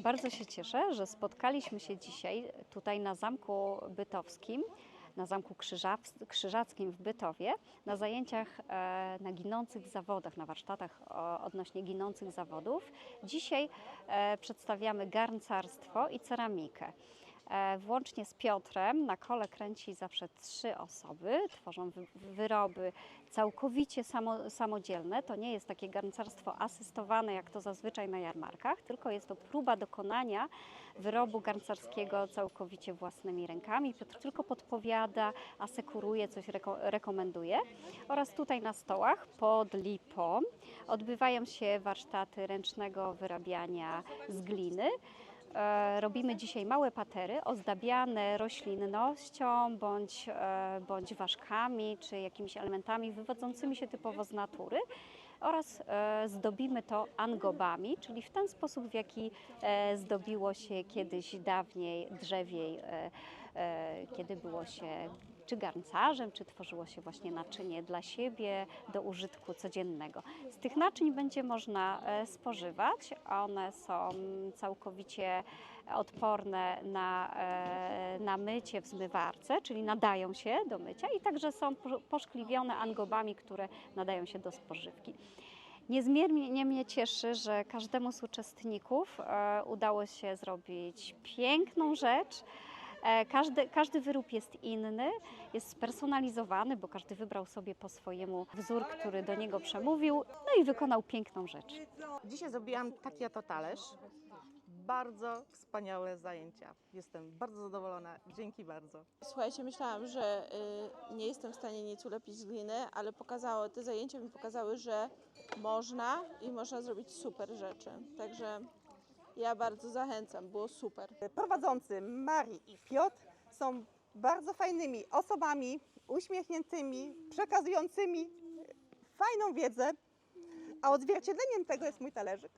Bardzo się cieszę, że spotkaliśmy się dzisiaj tutaj na Zamku Bytowskim, na Zamku Krzyżackim w Bytowie, na zajęciach e, na ginących zawodach, na warsztatach odnośnie ginących zawodów. Dzisiaj e, przedstawiamy garncarstwo i ceramikę. E, Włącznie z Piotrem na kole kręci zawsze trzy osoby, tworzą wy- wyroby całkowicie samo, samodzielne. To nie jest takie garncarstwo asystowane, jak to zazwyczaj na jarmarkach, tylko jest to próba dokonania wyrobu garncarskiego całkowicie własnymi rękami. Piotr tylko podpowiada, asekuruje, coś reko- rekomenduje. Oraz tutaj na stołach pod lipą odbywają się warsztaty ręcznego wyrabiania z gliny. E, Robimy dzisiaj małe patery ozdabiane roślinnością bądź, e, bądź ważkami czy jakimiś elementami wywodzącymi się typowo z natury oraz e, zdobimy to angobami, czyli w ten sposób, w jaki zdobiło się kiedyś dawniej drzewiej, kiedy było się czy garncarzem, czy tworzyło się właśnie naczynie dla siebie, do użytku codziennego. Z tych naczyń będzie można e, spożywać. One są całkowicie odporne na, e, na mycie w zmywarce, czyli nadają się do mycia i także są po- poszkliwione angobami, które nadają się do spożywki. Niezmiernie mnie cieszy, że każdemu z uczestników e, udało się zrobić piękną rzecz. E, Każdy, każdy wyrób jest inny, jest spersonalizowany, bo każdy wybrał sobie po swojemu wzór, który do niego przemówił, no i wykonał piękną rzecz. Dzisiaj zrobiłam taki oto talerz. Bardzo wspaniałe zajęcia. Jestem bardzo zadowolona. Dzięki bardzo. Słuchajcie, myślałam, że y, nie jestem w stanie nic ulepić z gliny, ale pokazało, te zajęcia mi pokazały, że można i można zrobić super rzeczy. Także ja bardzo zachęcam, było super. prowadzący Marii i Piotr są bardzo fajnymi osobami, uśmiechniętymi, przekazującymi fajną wiedzę, a odzwierciedleniem tego jest mój talerzyk.